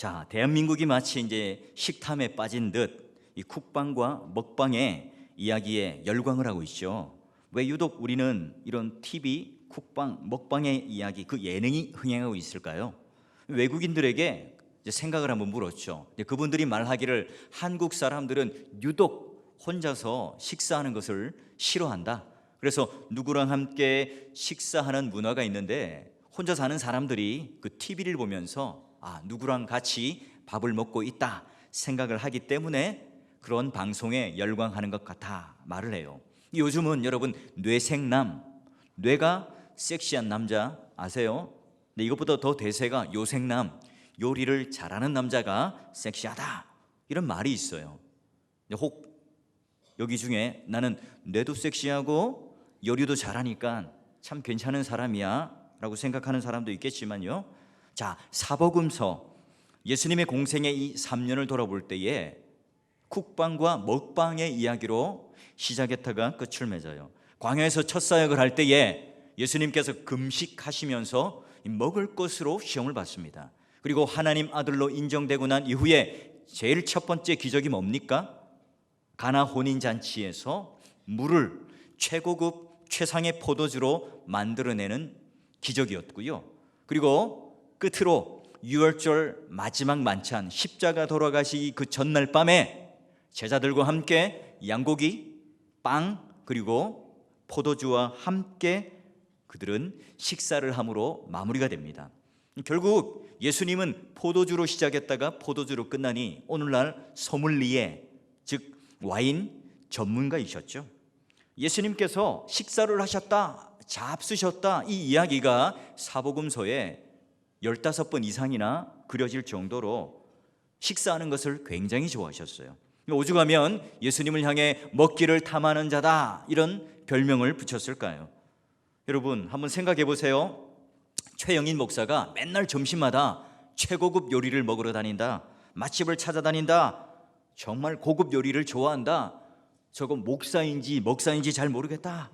자, 대한민국이 마치 이제 식탐에 빠진 듯이 쿡방과 먹방의 이야기에 열광을 하고 있죠. 왜 유독 우리는 이런 TV, 쿡방, 먹방의 이야기, 그 예능이 흥행하고 있을까요? 외국인들에게 생각을 한번 물었죠. 그분들이 말하기를 한국 사람들은 유독 혼자서 식사하는 것을 싫어한다. 그래서 누구랑 함께 식사하는 문화가 있는데 혼자 사는 사람들이 그 TV를 보면서 아, 누구랑 같이 밥을 먹고 있다 생각을 하기 때문에 그런 방송에 열광하는 것 같아 말을 해요. 요즘은 여러분 뇌생남, 뇌가 섹시한 남자 아세요? 근데 이것보다 더 대세가 요생남, 요리를 잘하는 남자가 섹시하다 이런 말이 있어요. 혹 여기 중에 나는 뇌도 섹시하고 요리도 잘하니까 참 괜찮은 사람이야 라고 생각하는 사람도 있겠지만요. 자 사복음서 예수님의 공생의 이 3년을 돌아볼 때에 쿡방과 먹방의 이야기로 시작했다가 끝을 맺어요. 광야에서 첫 사역을 할 때에 예수님께서 금식하시면서 먹을 것으로 시험을 받습니다. 그리고 하나님 아들로 인정되고 난 이후에 제일 첫 번째 기적이 뭡니까? 가나 혼인 잔치에서 물을 최고급 최상의 포도주로 만들어내는 기적이었고요. 그리고 끝으로 유월절 마지막 만찬 십자가 돌아가시기 그 전날 밤에 제자들과 함께 양고기, 빵 그리고 포도주와 함께 그들은 식사를 함으로 마무리가 됩니다. 결국 예수님은 포도주로 시작했다가 포도주로 끝나니 오늘날 소믈리에 즉 와인 전문가이셨죠. 예수님께서 식사를 하셨다, 잡수셨다 이 이야기가 사복음서에 15번 이상이나 그려질 정도로 식사하는 것을 굉장히 좋아하셨어요. 오죽하면 예수님을 향해 먹기를 탐하는 자다 이런 별명을 붙였을까요? 여러분 한번 생각해 보세요. 최영인 목사가 맨날 점심마다 최고급 요리를 먹으러 다닌다. 맛집을 찾아다닌다. 정말 고급 요리를 좋아한다. 저거 목사인지 먹사인지 잘 모르겠다.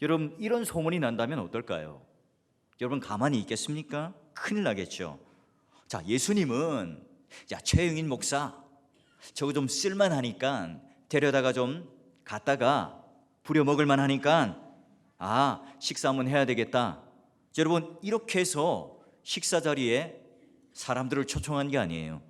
여러분 이런 소문이 난다면 어떨까요? 여러분 가만히 있겠습니까? 큰일 나겠죠. 자 예수님은 자 최영인 목사 저거 좀 쓸만하니까 데려다가 좀 갖다가 부려 먹을 만하니까 아 식사 한번 해야 되겠다. 자, 여러분 이렇게 해서 식사 자리에 사람들을 초청한 게 아니에요.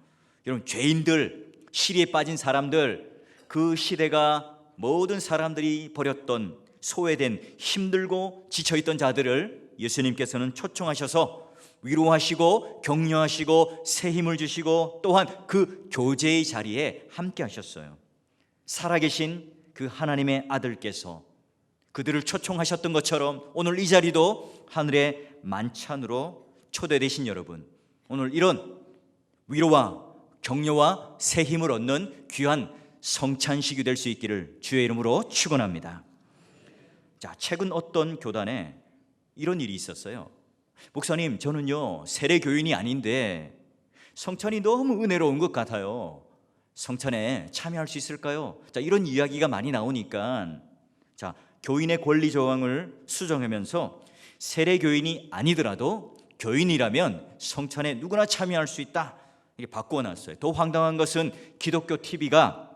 여러분 죄인들 시리에 빠진 사람들 그 시대가 모든 사람들이 버렸던 소외된 힘들고 지쳐있던 자들을 예수님께서는 초청하셔서 위로하시고 격려하시고 새 힘을 주시고 또한 그 교제의 자리에 함께 하셨어요. 살아계신 그 하나님의 아들께서 그들을 초청하셨던 것처럼 오늘 이 자리도 하늘의 만찬으로 초대되신 여러분 오늘 이런 위로와 격려와 새 힘을 얻는 귀한 성찬식이 될 수 있기를 주의 이름으로 축원합니다. 자, 최근 어떤 교단에 이런 일이 있었어요. 목사님, 저는요, 세례 교인이 아닌데 성찬이 너무 은혜로운 것 같아요. 성찬에 참여할 수 있을까요? 자, 이런 이야기가 많이 나오니까 자, 교인의 권리 조항을 수정하면서 세례 교인이 아니더라도 교인이라면 성찬에 누구나 참여할 수 있다. 이게 바꾸어 놨어요. 더 황당한 것은 기독교 TV가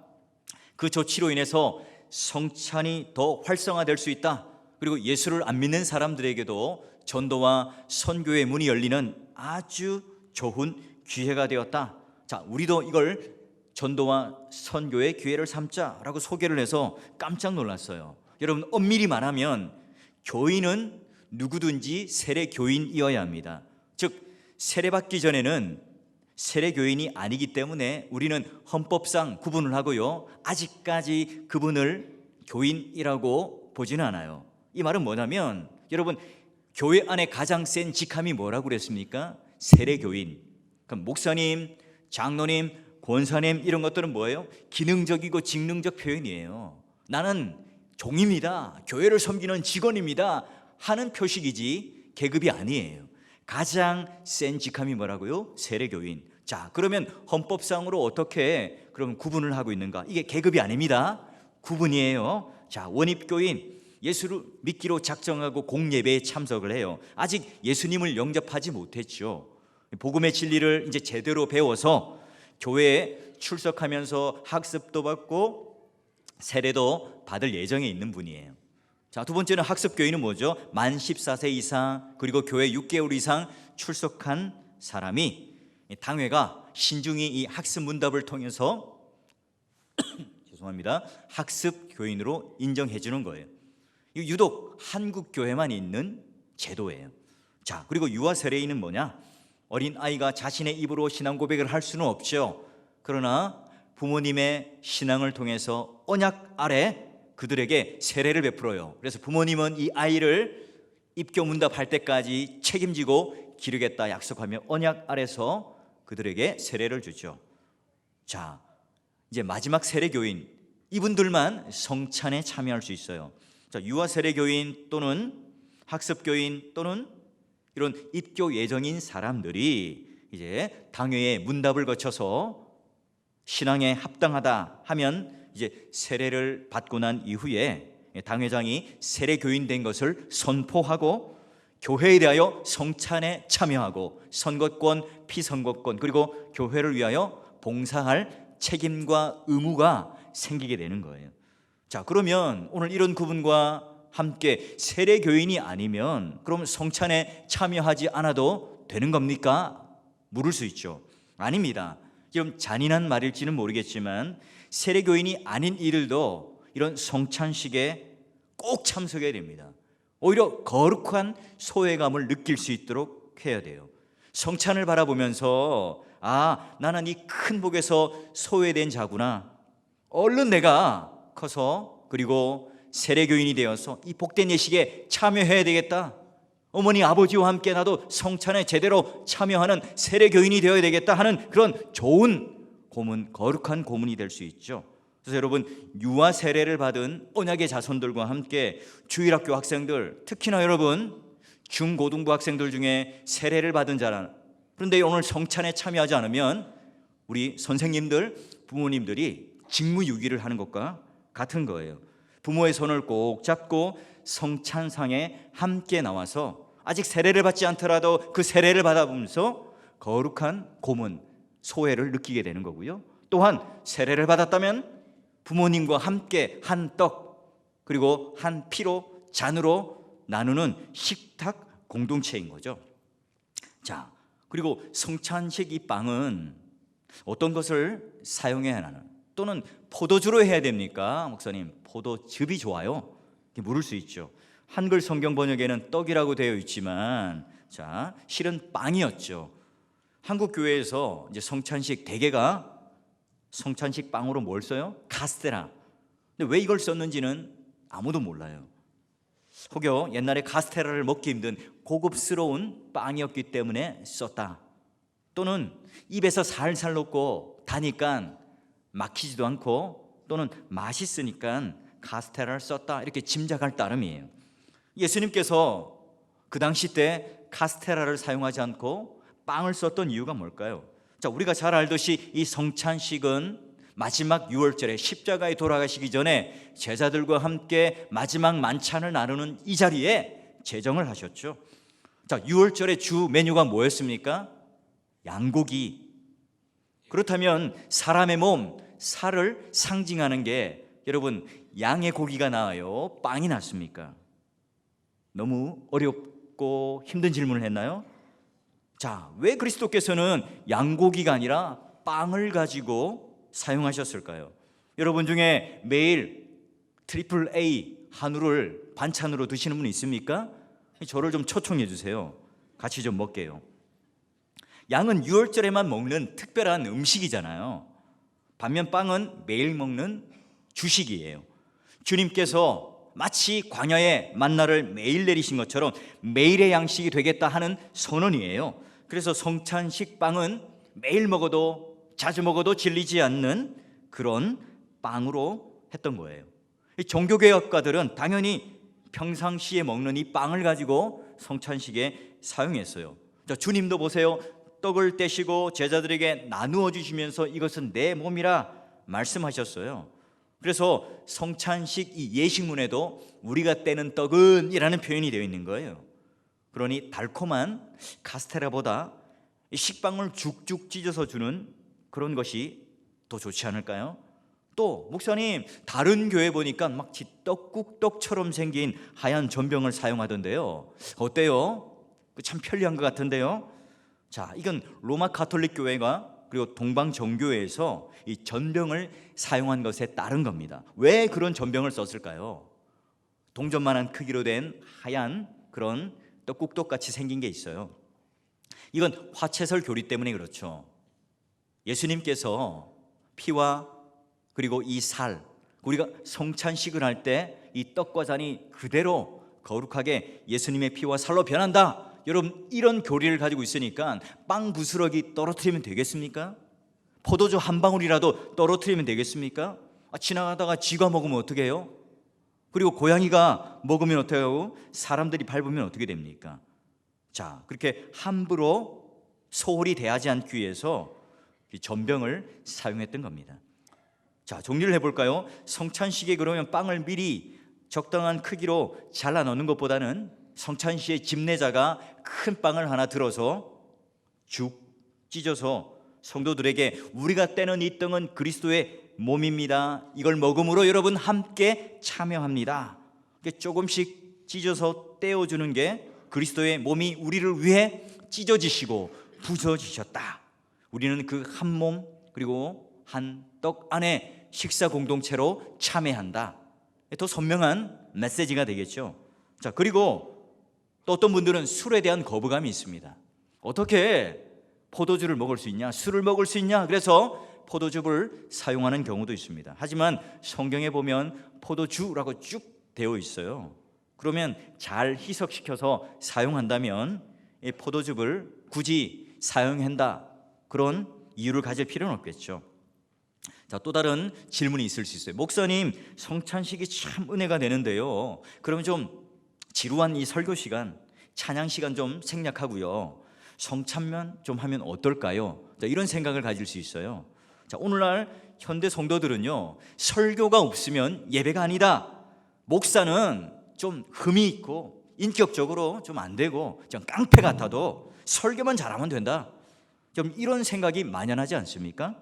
그 조치로 인해서 성찬이 더 활성화될 수 있다. 그리고 예수를 안 믿는 사람들에게도 전도와 선교의 문이 열리는 아주 좋은 기회가 되었다. 자, 우리도 이걸 전도와 선교의 기회를 삼자라고 소개를 해서 깜짝 놀랐어요. 여러분 엄밀히 말하면 교인은 누구든지 세례 교인이어야 합니다. 즉 세례 받기 전에는 세례 교인이 아니기 때문에 우리는 헌법상 구분을 하고요. 아직까지 그분을 교인이라고 보지는 않아요. 이 말은 뭐냐면 여러분 교회 안에 가장 센 직함이 뭐라고 그랬습니까? 세례 교인. 그럼 목사님, 장로님, 권사님 이런 것들은 뭐예요? 기능적이고 직능적 표현이에요. 나는 종입니다. 교회를 섬기는 직원입니다. 하는 표식이지 계급이 아니에요. 가장 센 직함이 뭐라고요? 세례교인. 자, 그러면 헌법상으로 어떻게 그럼 구분을 하고 있는가? 이게 계급이 아닙니다. 구분이에요. 자, 원입교인. 예수를 믿기로 작정하고 공예배에 참석을 해요. 아직 예수님을 영접하지 못했죠. 복음의 진리를 이제 제대로 배워서 교회에 출석하면서 학습도 받고 세례도 받을 예정에 있는 분이에요. 자, 두 번째는 학습 교인은 뭐죠? 만 14세 이상 그리고 교회 6개월 이상 출석한 사람이 이 당회가 신중히 이 학습 문답을 통해서 죄송합니다. 학습 교인으로 인정해 주는 거예요. 이 유독 한국 교회만 있는 제도예요. 자, 그리고 유아 세례인은 뭐냐? 어린 아이가 자신의 입으로 신앙 고백을 할 수는 없죠. 그러나 부모님의 신앙을 통해서 언약 아래 그들에게 세례를 베풀어요. 그래서 부모님은 이 아이를 입교 문답할 때까지 책임지고 기르겠다 약속하며 언약 아래서 그들에게 세례를 주죠. 자, 이제 마지막 세례 교인 이분들만 성찬에 참여할 수 있어요. 자, 유아 세례 교인 또는 학습 교인 또는 이런 입교 예정인 사람들이 이제 당회의 문답을 거쳐서 신앙에 합당하다 하면 이제 세례를 받고 난 이후에 당회장이 세례 교인 된 것을 선포하고 교회에 대하여 성찬에 참여하고 선거권, 피선거권 그리고 교회를 위하여 봉사할 책임과 의무가 생기게 되는 거예요. 자, 그러면 오늘 이런 구분과 함께 세례 교인이 아니면 그럼 성찬에 참여하지 않아도 되는 겁니까? 물을 수 있죠. 아닙니다. 좀 잔인한 말일지는 모르겠지만 세례 교인이 아닌 이들도 이런 성찬식에 꼭 참석해야 됩니다. 오히려 거룩한 소외감을 느낄 수 있도록 해야 돼요. 성찬을 바라보면서 아, 나는 이 큰 복에서 소외된 자구나. 얼른 내가 커서 그리고 세례교인이 되어서 이 복된 예식에 참여해야 되겠다. 어머니 아버지와 함께 나도 성찬에 제대로 참여하는 세례교인이 되어야 되겠다 하는 그런 좋은 고문, 거룩한 고문이 될 수 있죠. 그래서 여러분 유아 세례를 받은 언약의 자손들과 함께 주일학교 학생들, 특히나 여러분 중고등부 학생들 중에 세례를 받은 자라. 그런데 오늘 성찬에 참여하지 않으면 우리 선생님들, 부모님들이 직무유기를 하는 것과 같은 거예요. 부모의 손을 꼭 잡고 성찬상에 함께 나와서 아직 세례를 받지 않더라도 그 세례를 받아보면서 거룩한 고문, 소외를 느끼게 되는 거고요. 또한 세례를 받았다면 부모님과 함께 한 떡 그리고 한 피로 잔으로 나누는 식탁 공동체인 거죠. 자, 그리고 성찬식 이 빵은 어떤 것을 사용해야 하나 또는 포도주로 해야 됩니까? 목사님, 포도즙이 좋아요. 물을 수 있죠. 한글 성경 번역에는 떡이라고 되어 있지만 자, 실은 빵이었죠. 한국 교회에서 이제 성찬식 대개가 성찬식 빵으로 뭘 써요? 카스테라. 근데 왜 이걸 썼는지는 아무도 몰라요. 혹여 옛날에 카스테라를 먹기 힘든 고급스러운 빵이었기 때문에 썼다. 또는 입에서 살살 녹고 다니까 막히지도 않고 또는 맛있으니까 카스테라를 썼다. 이렇게 짐작할 따름이에요. 예수님께서 그 당시 때 카스테라를 사용하지 않고 빵을 썼던 이유가 뭘까요? 자, 우리가 잘 알듯이 이 성찬식은 마지막 유월절에 십자가에 돌아가시기 전에 제자들과 함께 마지막 만찬을 나누는 이 자리에 제정을 하셨죠. 자, 유월절의 주 메뉴가 뭐였습니까? 양고기. 그렇다면 사람의 몸, 살을 상징하는 게 여러분 양의 고기가 나와요? 빵이 낫습니까? 너무 어렵고 힘든 질문을 했나요? 자, 왜 그리스도께서는 양고기가 아니라 빵을 가지고 사용하셨을까요? 여러분 중에 매일 트리플 A 한우를 반찬으로 드시는 분 있습니까? 저를 좀 초청해 주세요. 같이 좀 먹게요. 양은 유월절에만 먹는 특별한 음식이잖아요. 반면 빵은 매일 먹는 주식이에요. 주님께서 마치 광야의 만나를 매일 내리신 것처럼 매일의 양식이 되겠다 하는 선언이에요. 그래서 성찬식 빵은 매일 먹어도 자주 먹어도 질리지 않는 그런 빵으로 했던 거예요. 종교개혁가들은 당연히 평상시에 먹는 이 빵을 가지고 성찬식에 사용했어요. 자, 주님도 보세요. 떡을 떼시고 제자들에게 나누어 주시면서 이것은 내 몸이라 말씀하셨어요. 그래서 성찬식 이 예식문에도 우리가 떼는 떡은 이라는 표현이 되어 있는 거예요. 그러니 달콤한 카스테라보다 이 식빵을 죽죽 찢어서 주는 그런 것이 더 좋지 않을까요? 또 목사님 다른 교회 보니까 마치 떡국떡처럼 생긴 하얀 전병을 사용하던데요. 어때요? 그참 편리한 것 같은데요. 자, 이건 로마 가톨릭 교회가 그리고 동방 정교회에서 이 전병을 사용한 것에 따른 겁니다. 왜 그런 전병을 썼을까요? 동전만한 크기로 된 하얀 그런 떡국떡 같이 생긴 게 있어요. 이건 화채설 교리 때문에 그렇죠. 예수님께서 피와 그리고 이 살, 우리가 성찬식을 할 때 이 떡과 잔이 그대로 거룩하게 예수님의 피와 살로 변한다. 여러분 이런 교리를 가지고 있으니까 빵 부스러기 떨어뜨리면 되겠습니까? 포도주 한 방울이라도 떨어뜨리면 되겠습니까? 아, 지나가다가 쥐가 먹으면 어떻게 해요? 그리고 고양이가 먹으면 하고 사람들이 밟으면 어떻게 됩니까? 자, 그렇게 함부로 소홀히 대하지 않기 위해서 이 전병을 사용했던 겁니다. 자, 정리를 해볼까요? 성찬식에 그러면 빵을 미리 적당한 크기로 잘라 넣는 것보다는 성찬 시에 집내자가 큰 빵을 하나 들어서 죽 찢어서 성도들에게 우리가 떼는 이 떡은 그리스도의 몸입니다. 이걸 먹음으로 여러분 함께 참여합니다. 조금씩 찢어서 떼어주는 게 그리스도의 몸이 우리를 위해 찢어지시고 부서지셨다. 우리는 그 한 몸 그리고 한 떡 안에 식사 공동체로 참여한다. 더 선명한 메시지가 되겠죠. 자, 그리고 또 어떤 분들은 술에 대한 거부감이 있습니다. 어떻게 포도주를 먹을 수 있냐? 술을 먹을 수 있냐? 그래서 포도주를 사용하는 경우도 있습니다. 하지만 성경에 보면 포도주라고 쭉 되어 있어요. 그러면 잘 희석시켜서 사용한다면 이 포도즙을 굳이 사용한다 그런 이유를 가질 필요는 없겠죠. 자, 또 다른 질문이 있을 수 있어요. 목사님, 성찬식이 참 은혜가 되는데요. 그러면 좀 지루한 이 설교 시간, 찬양 시간 좀 생략하고요. 성찬면 좀 하면 어떨까요? 자, 이런 생각을 가질 수 있어요. 자, 오늘날 현대 성도들은요. 설교가 없으면 예배가 아니다. 목사는 좀 흠이 있고 인격적으로 좀 안 되고 좀 깡패 같아도 설교만 잘하면 된다. 좀 이런 생각이 만연하지 않습니까?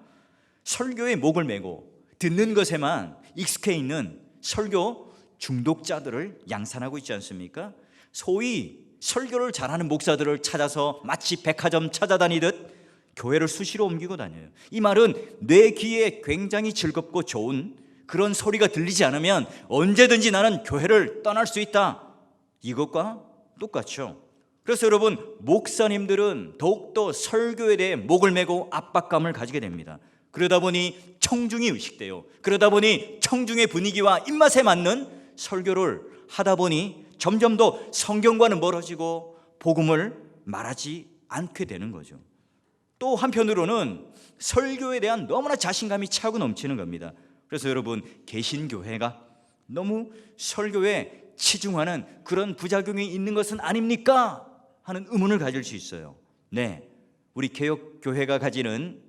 설교에 목을 메고 듣는 것에만 익숙해 있는 설교 중독자들을 양산하고 있지 않습니까? 소위 설교를 잘하는 목사들을 찾아서 마치 백화점 찾아다니듯 교회를 수시로 옮기고 다녀요. 이 말은 내 귀에 굉장히 즐겁고 좋은 그런 소리가 들리지 않으면 언제든지 나는 교회를 떠날 수 있다. 이것과 똑같죠. 그래서 여러분 목사님들은 더욱더 설교에 대해 목을 메고 압박감을 가지게 됩니다. 그러다 보니 청중이 의식돼요. 그러다 보니 청중의 분위기와 입맛에 맞는 설교를 하다 보니 점점 더 성경과는 멀어지고 복음을 말하지 않게 되는 거죠. 또 한편으로는 설교에 대한 너무나 자신감이 차고 넘치는 겁니다. 그래서 여러분 개신교회가 너무 설교에 치중하는 그런 부작용이 있는 것은 아닙니까? 하는 의문을 가질 수 있어요. 네. 우리 개혁 교회가 가지는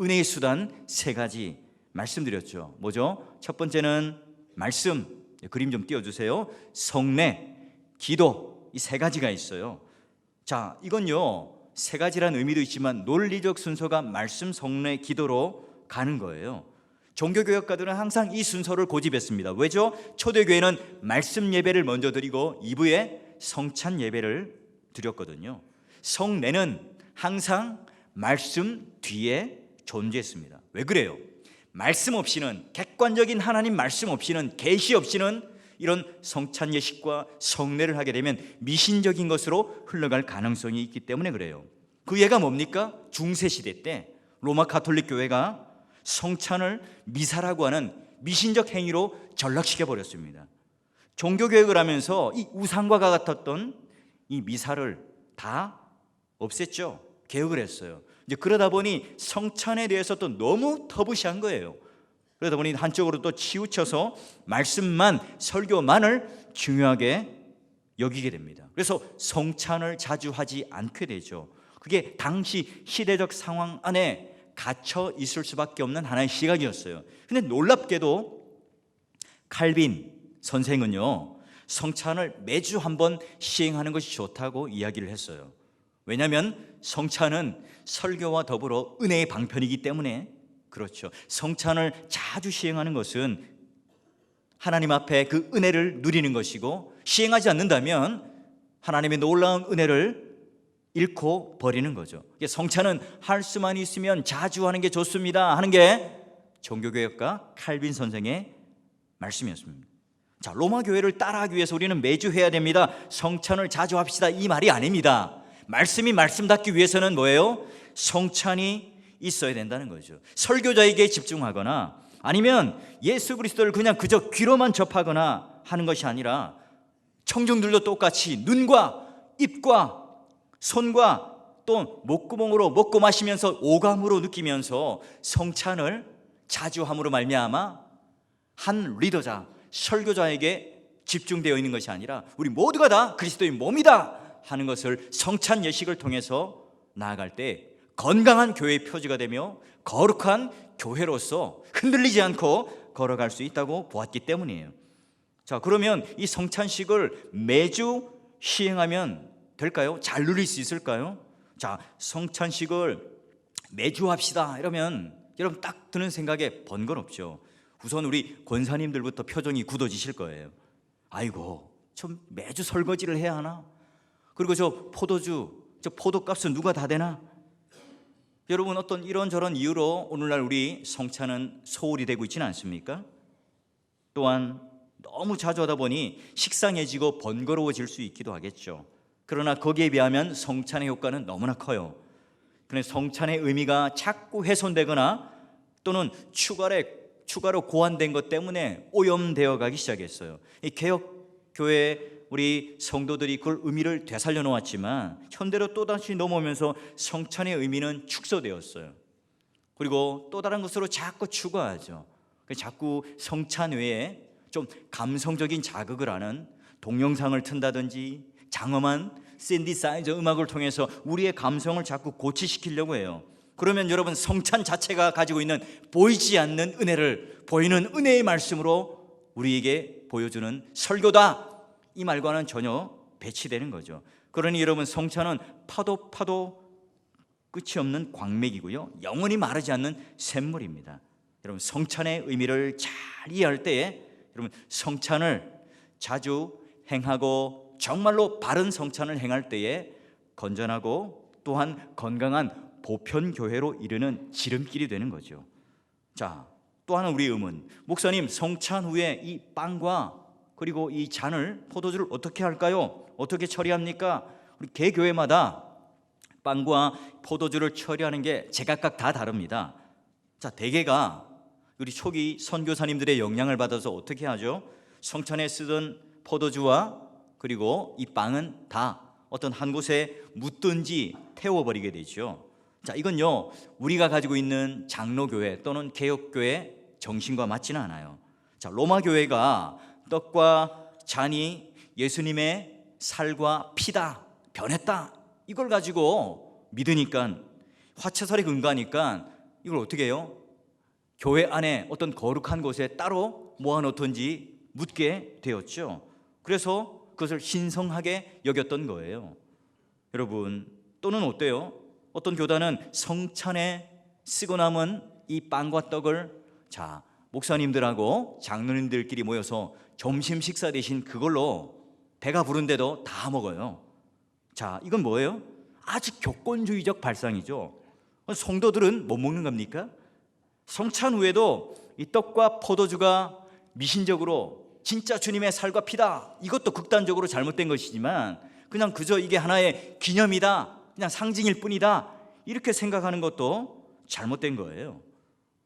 은혜의 수단 세 가지 말씀드렸죠. 뭐죠? 첫 번째는 말씀. 그림 좀 띄워 주세요. 성례, 기도 이 세 가지가 있어요. 자, 이건요. 세 가지란 의미도 있지만 논리적 순서가 말씀, 성례, 기도로 가는 거예요. 종교 교역가들은 항상 이 순서를 고집했습니다. 왜죠? 초대 교회는 말씀 예배를 먼저 드리고 2부에 성찬 예배를 드렸거든요. 성례는 항상 말씀 뒤에 존재했습니다. 왜 그래요? 말씀 없이는 객관적인 하나님 말씀 없이는 계시 없이는 이런 성찬 예식과 성례를 하게 되면 미신적인 것으로 흘러갈 가능성이 있기 때문에 그래요. 그 예가 뭡니까? 중세 시대 때 로마 가톨릭 교회가 성찬을 미사라고 하는 미신적 행위로 전락시켜 버렸습니다. 종교 개혁을 하면서 이 우상과 같았던 이 미사를 다 없앴죠. 개혁을 했어요. 이제 그러다 보니 성찬에 대해서 또 너무 터부시한 거예요. 그러다 보니 한쪽으로 또 치우쳐서 말씀만 설교만을 중요하게 여기게 됩니다. 그래서 성찬을 자주 하지 않게 되죠. 그게 당시 시대적 상황 안에 갇혀 있을 수밖에 없는 하나의 시각이었어요. 근데 놀랍게도 칼빈 선생은요. 성찬을 매주 한 번 시행하는 것이 좋다고 이야기를 했어요. 왜냐하면 성찬은 설교와 더불어 은혜의 방편이기 때문에 그렇죠. 성찬을 자주 시행하는 것은 하나님 앞에 그 은혜를 누리는 것이고 시행하지 않는다면 하나님의 놀라운 은혜를 잃고 버리는 거죠. 성찬은 할 수만 있으면 자주 하는 게 좋습니다. 하는 게 종교개혁가 칼빈 선생의 말씀이었습니다. 자, 로마 교회를 따라하기 위해서 우리는 매주 해야 됩니다. 성찬을 자주 합시다. 이 말이 아닙니다. 말씀이 말씀답기 위해서는 뭐예요? 성찬이 있어야 된다는 거죠. 설교자에게 집중하거나 아니면 예수 그리스도를 그냥 그저 귀로만 접하거나 하는 것이 아니라 청중들도 똑같이 눈과 입과 손과 또 목구멍으로 먹고 마시면서 오감으로 느끼면서 성찬을 자주 함으로 말미암아 한 리더자 설교자에게 집중되어 있는 것이 아니라 우리 모두가 다 그리스도의 몸이다 하는 것을 성찬 예식을 통해서 나아갈 때 건강한 교회의 표지가 되며 거룩한 교회로서 흔들리지 않고 걸어갈 수 있다고 보았기 때문이에요. 자, 그러면 이 성찬식을 매주 시행하면 될까요? 잘 누릴 수 있을까요? 자, 성찬식을 매주 합시다. 이러면 여러분 딱 드는 생각에 번거롭죠. 우선 우리 권사님들부터 표정이 굳어지실 거예요. 아이고, 좀 매주 설거지를 해야 하나? 그리고 저 포도주, 저 포도값은 누가 다 되나? 여러분 어떤 이런저런 이유로 오늘날 우리 성찬은 소홀히 되고 있지는 않습니까? 또한 너무 자주 하다 보니 식상해지고 번거로워질 수 있기도 하겠죠. 그러나 거기에 비하면 성찬의 효과는 너무나 커요. 그런데 성찬의 의미가 자꾸 훼손되거나 또는 추가로 추가로 고안된 것 때문에 오염되어 가기 시작했어요. 이 개혁 교회 우리 성도들이 그걸 의미를 되살려 놓았지만 현대로 또다시 넘어오면서 성찬의 의미는 축소되었어요. 그리고 또 다른 것으로 자꾸 추가하죠. 그래서 자꾸 성찬 외에 좀 감성적인 자극을 하는 동영상을 튼다든지 장엄한 샌디사이저 음악을 통해서 우리의 감성을 자꾸 고치시키려고 해요. 그러면 여러분 성찬 자체가 가지고 있는 보이지 않는 은혜를 보이는 은혜의 말씀으로 우리에게 보여주는 설교다. 이 말과는 전혀 배치되는 거죠. 그러니 여러분 성찬은 파도 파도 끝이 없는 광맥이고요. 영원히 마르지 않는 샘물입니다. 여러분 성찬의 의미를 잘 이해할 때에 여러분 성찬을 자주 행하고 정말로 바른 성찬을 행할 때에 건전하고 또한 건강한 보편 교회로 이르는 지름길이 되는 거죠. 자, 또 하나 우리 의문. 목사님, 성찬 후에 이 빵과 그리고 이 잔을 포도주를 어떻게 할까요? 어떻게 처리합니까? 우리 개 교회마다 빵과 포도주를 처리하는 게 제각각 다 다릅니다. 자, 대개가 우리 초기 선교사님들의 영향을 받아서 어떻게 하죠? 성찬에 쓰던 포도주와 그리고 이 빵은 다 어떤 한 곳에 묻든지 태워버리게 되죠. 자, 이건요, 우리가 가지고 있는 장로교회 또는 개혁교회 정신과 맞지는 않아요. 자, 로마 교회가 떡과 잔이 예수님의 살과 피다, 변했다. 이걸 가지고 믿으니까 화채살에 근거하니까 이걸 어떻게 해요? 교회 안에 어떤 거룩한 곳에 따로 모아놓든지 묻게 되었죠. 그래서 그것을 신성하게 여겼던 거예요. 여러분 또는 어때요? 어떤 교단은 성찬에 쓰고 남은 이 빵과 떡을 자 목사님들하고 장로님들끼리 모여서 점심 식사 대신 그걸로 배가 부른데도 다 먹어요. 자 이건 뭐예요? 아주 교권주의적 발상이죠. 성도들은 못 먹는 겁니까? 성찬 후에도 이 떡과 포도주가 미신적으로 진짜 주님의 살과 피다. 이것도 극단적으로 잘못된 것이지만 그냥 그저 이게 하나의 기념이다. 그냥 상징일 뿐이다. 이렇게 생각하는 것도 잘못된 거예요.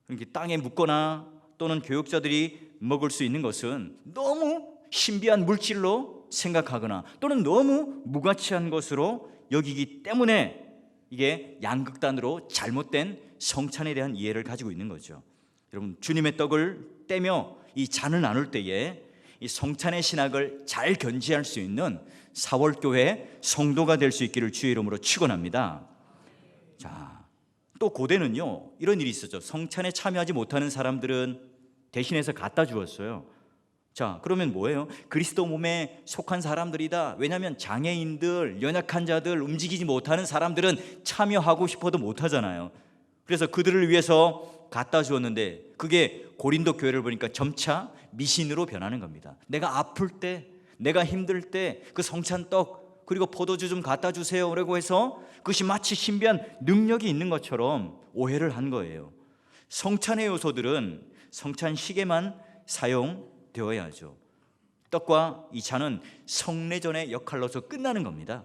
이렇게 땅에 묻거나 또는 교육자들이 먹을 수 있는 것은 너무 신비한 물질로 생각하거나 또는 너무 무가치한 것으로 여기기 때문에 이게 양극단으로 잘못된 성찬에 대한 이해를 가지고 있는 거죠. 여러분 주님의 떡을 떼며 이 잔을 나눌 때에 이 성찬의 신학을 잘 견지할 수 있는 사월교회 성도가 될 수 있기를 주의 이름으로 축원합니다. 자, 또 고대는요 이런 일이 있었죠. 성찬에 참여하지 못하는 사람들은 대신해서 갖다 주었어요. 자, 그러면 뭐예요? 그리스도 몸에 속한 사람들이다. 왜냐하면 장애인들, 연약한 자들, 움직이지 못하는 사람들은 참여하고 싶어도 못하잖아요. 그래서 그들을 위해서 갖다 주었는데 그게 고린도 교회를 보니까 점차 미신으로 변하는 겁니다. 내가 아플 때, 내가 힘들 때 그 성찬 떡 그리고 포도주 좀 갖다 주세요라고 해서 그것이 마치 신비한 능력이 있는 것처럼 오해를 한 거예요. 성찬의 요소들은 성찬 시계만 사용되어야죠. 떡과 이 잔은 성례전의 역할로서 끝나는 겁니다.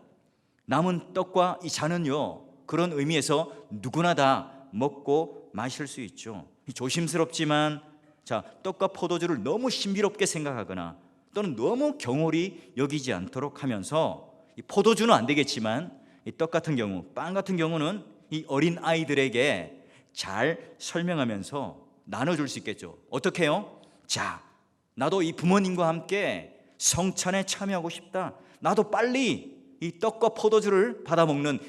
남은 떡과 이 잔은요 그런 의미에서 누구나 다 먹고 마실 수 있죠. 조심스럽지만 자 떡과 포도주를 너무 신비롭게 생각하거나 또는 너무 경홀히 여기지 않도록 하면서 이 포도주는 안 되겠지만 이떡 같은 경우, 빵 같은 경우는 이 어린 아이들에게 잘 설명하면서 나눠줄 수 있겠죠. 어떻게요? 자, 나도 이 부모님과 함께 성찬에 참여하고 싶다. 나도 빨리 이 떡과 포도주를 받아 먹는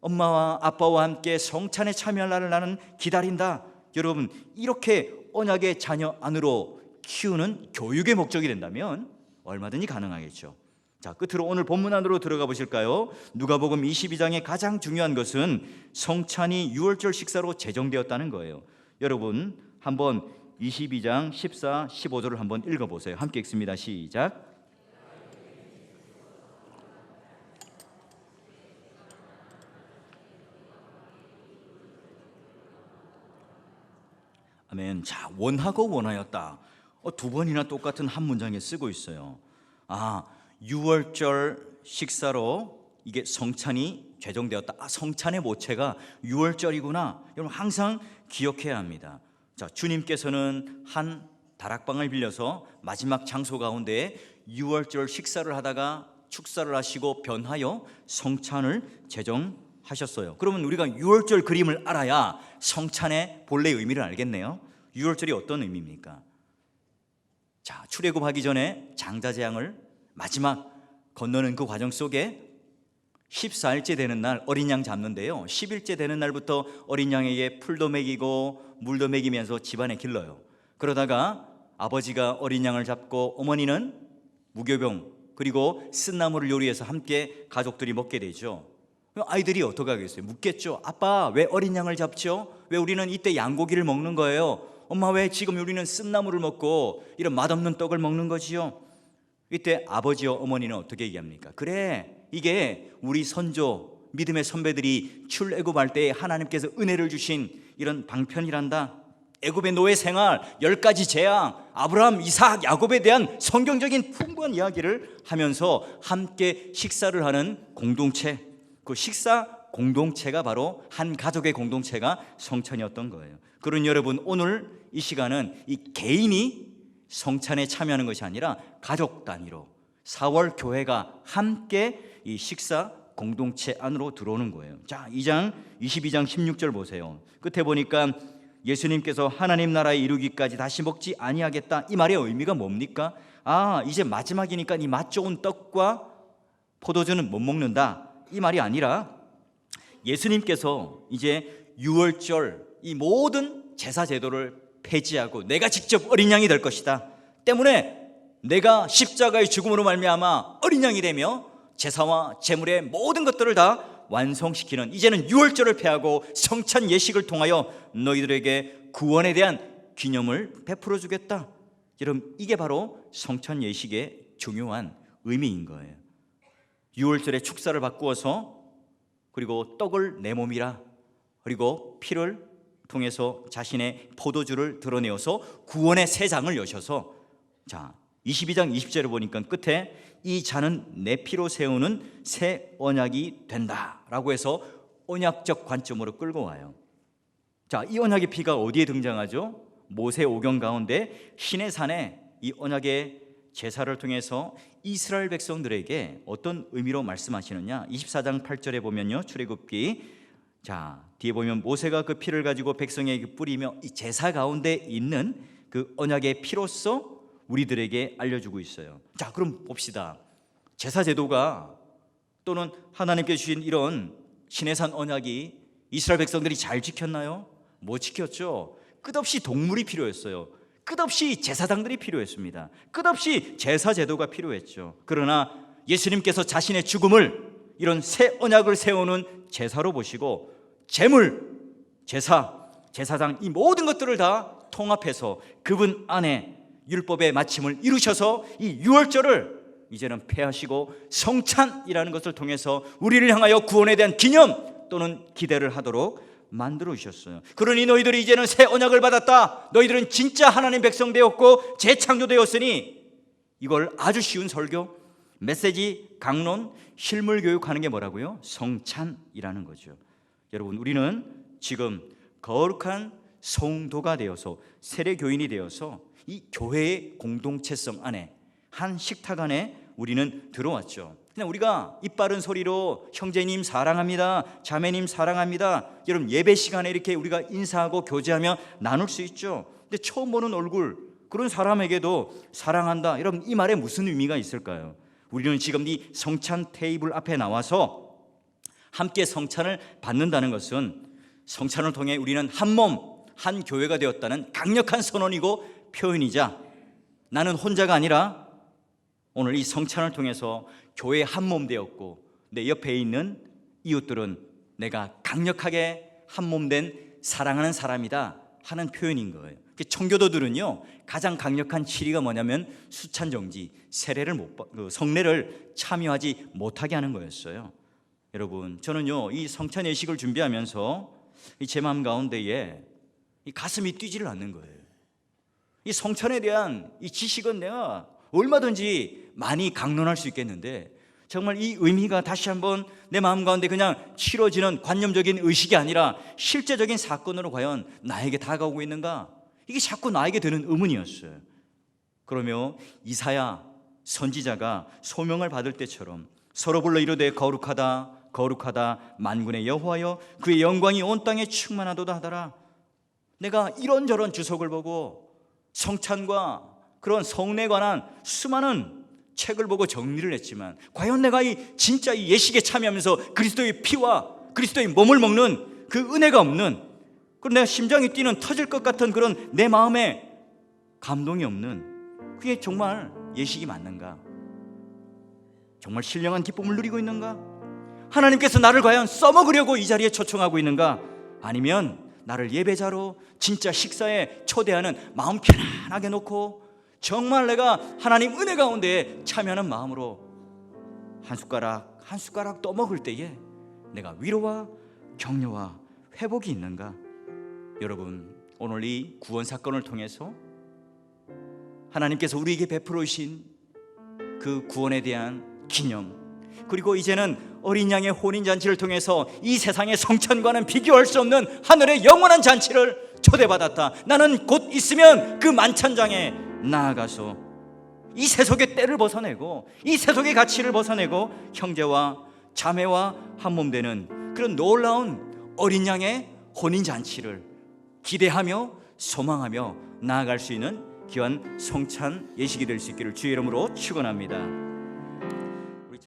엄마와 아빠와 함께 성찬에 참여할 날을 나는 기다린다. 여러분, 이렇게 언약의 자녀 안으로 키우는 교육의 목적이 된다면 얼마든지 가능하겠죠. 자, 끝으로 오늘 본문 안으로 들어가 보실까요? 누가복음 22장의 가장 중요한 것은 성찬이 유월절 식사로 제정되었다는 거예요. 여러분, 한번 22장 14, 15절을 한번 읽어 보세요. 함께 읽습니다. 시작. 아멘. 자, 원하고 원하였다. 어, 두 번이나 똑같은 한 문장에 쓰고 있어요. 아, 유월절 식사로 이게 성찬이 제정되었다. 아, 성찬의 모체가 유월절이구나. 여러분 항상 기억해야 합니다. 자, 주님께서는 한 다락방을 빌려서 마지막 장소 가운데 유월절 식사를 하다가 축사를 하시고 변하여 성찬을 제정하셨어요. 그러면 우리가 유월절 그림을 알아야 성찬의 본래 의미를 알겠네요. 유월절이 어떤 의미입니까? 자, 출애굽하기 전에 장자 재앙을 마지막 건너는 그 과정 속에 14일째 되는 날 어린 양 잡는데요. 10일째 되는 날부터 어린 양에게 풀도 먹이고 물도 먹이면서 집안에 길러요. 그러다가 아버지가 어린 양을 잡고 어머니는 무교병 그리고 쓴나물을 요리해서 함께 가족들이 먹게 되죠. 아이들이 어떻게 하겠어요? 묻겠죠. 아빠 왜 어린 양을 잡죠? 왜 우리는 이때 양고기를 먹는 거예요? 엄마 왜 지금 우리는 쓴나물을 먹고 이런 맛없는 떡을 먹는 거지요? 이때 아버지와 어머니는 어떻게 얘기합니까? 그래 이게 우리 선조 믿음의 선배들이 출애굽할 때 하나님께서 은혜를 주신 이런 방편이란다. 애굽의 노예 생활, 열 가지 재앙, 아브라함, 이삭, 야곱에 대한 성경적인 풍부한 이야기를 하면서 함께 식사를 하는 공동체. 그 식사 공동체가 바로 한 가족의 공동체가 성찬이었던 거예요. 그런 여러분 오늘 이 시간은 이 개인이 성찬에 참여하는 것이 아니라 가족 단위로 4월 교회가 함께 이 식사 공동체 안으로 들어오는 거예요. 자, 2장 22장 16절 보세요. 끝에 보니까 예수님께서 하나님 나라에 이르기까지 다시 먹지 아니하겠다. 이 말의 의미가 뭡니까? 아, 이제 마지막이니까 이 맛 좋은 떡과 포도주는 못 먹는다. 이 말이 아니라 예수님께서 이제 유월절 이 모든 제사 제도를 폐지하고 내가 직접 어린 양이 될 것이다. 때문에 내가 십자가의 죽음으로 말미암아 어린 양이 되며 제사와 제물의 모든 것들을 다 완성시키는 이제는 유월절을 폐하고 성찬 예식을 통하여 너희들에게 구원에 대한 기념을 베풀어 주겠다. 여러분 이게 바로 성찬 예식의 중요한 의미인 거예요. 유월절에 축사를 바꾸어서 그리고 떡을 내 몸이라 그리고 피를 통해서 자신의 포도주를 드러내어서 구원의 새 장을 여셔서 자 22장 20절을 보니까 끝에 이 잔은 내 피로 세우는 새 언약이 된다라고 해서 언약적 관점으로 끌고 와요. 자, 이 언약의 피가 어디에 등장하죠? 모세 오경 가운데 신의 산에 이 언약의 제사를 통해서 이스라엘 백성들에게 어떤 의미로 말씀하시느냐? 24장 8절에 보면요. 출애굽기 자, 뒤에 보면 모세가 그 피를 가지고 백성에게 뿌리며 이 제사 가운데 있는 그 언약의 피로서 우리들에게 알려주고 있어요. 자, 그럼 봅시다. 제사 제도가 또는 하나님께 주신 이런 신해산 언약이 이스라엘 백성들이 잘 지켰나요? 못 지켰죠. 끝없이 동물이 필요했어요. 끝없이 제사장들이 필요했습니다. 끝없이 제사 제도가 필요했죠. 그러나 예수님께서 자신의 죽음을 이런 새 언약을 세우는 제사로 보시고 제물, 제사, 제사장 이 모든 것들을 다 통합해서 그분 안에 율법의 마침을 이루셔서 이 유월절을 이제는 폐하시고 성찬이라는 것을 통해서 우리를 향하여 구원에 대한 기념 또는 기대를 하도록 만들어 주셨어요. 그러니 너희들이 이제는 새 언약을 받았다. 너희들은 진짜 하나님 백성 되었고 재창조되었으니 이걸 아주 쉬운 설교, 메시지, 강론, 실물 교육하는 게 뭐라고요? 성찬이라는 거죠. 여러분 우리는 지금 거룩한 성도가 되어서 세례 교인이 되어서 이 교회의 공동체성 안에 한 식탁 안에 우리는 들어왔죠. 그냥 우리가 입 바른 소리로 형제님 사랑합니다. 자매님 사랑합니다. 여러분 예배 시간에 이렇게 우리가 인사하고 교제하며 나눌 수 있죠. 근데 처음 보는 얼굴 그런 사람에게도 사랑한다. 여러분 이 말에 무슨 의미가 있을까요? 우리는 지금 이 성찬 테이블 앞에 나와서 함께 성찬을 받는다는 것은 성찬을 통해 우리는 한 몸, 한 교회가 되었다는 강력한 선언이고 표현이자 나는 혼자가 아니라 오늘 이 성찬을 통해서 교회 한 몸 되었고 내 옆에 있는 이웃들은 내가 강력하게 한 몸 된 사랑하는 사람이다 하는 표현인 거예요. 그 청교도들은요 가장 강력한 치리가 뭐냐면 수찬 정지 세례를 못 받- 그 성례를 참여하지 못하게 하는 거였어요. 여러분 저는요 이 성찬 예식을 준비하면서 이제 마음 가운데에 이 가슴이 뛰지를 않는 거예요. 이 성찬에 대한 이 지식은 내가 얼마든지 많이 강론할 수 있겠는데 정말 이 의미가 다시 한번 내 마음 가운데 그냥 치러지는 관념적인 의식이 아니라 실제적인 사건으로 과연 나에게 다가오고 있는가? 이게 자꾸 나에게 드는 의문이었어요. 그러며 이사야 선지자가 소명을 받을 때처럼 서로 불러 이르되 거룩하다 거룩하다 만군의 여호와여 그의 영광이 온 땅에 충만하도다 하더라. 내가 이런저런 주석을 보고 성찬과 그런 성례에 관한 수많은 책을 보고 정리를 했지만 과연 내가 이 진짜 이 예식에 참여하면서 그리스도의 피와 그리스도의 몸을 먹는 그 은혜가 없는 그리고 내가 심장이 뛰는 터질 것 같은 그런 내 마음에 감동이 없는 그게 정말 예식이 맞는가? 정말 신령한 기쁨을 누리고 있는가? 하나님께서 나를 과연 써먹으려고 이 자리에 초청하고 있는가? 아니면 나를 예배자로 진짜 식사에 초대하는 마음 편안하게 놓고 정말 내가 하나님 은혜 가운데 참여하는 마음으로 한 숟가락 한 숟가락 떠먹을 때에 내가 위로와 격려와 회복이 있는가? 여러분 오늘 이 구원 사건을 통해서 하나님께서 우리에게 베풀어 주신 그 구원에 대한 기념 그리고 이제는 어린 양의 혼인 잔치를 통해서 이 세상의 성찬과는 비교할 수 없는 하늘의 영원한 잔치를 초대받았다. 나는 곧 있으면 그 만찬장에 나아가서 이 세속의 때를 벗어내고 이 세속의 가치를 벗어내고 형제와 자매와 한몸 되는 그런 놀라운 어린 양의 혼인 잔치를 기대하며 소망하며 나아갈 수 있는 귀한 성찬 예식이 될 수 있기를 주의 이름으로 축원합니다.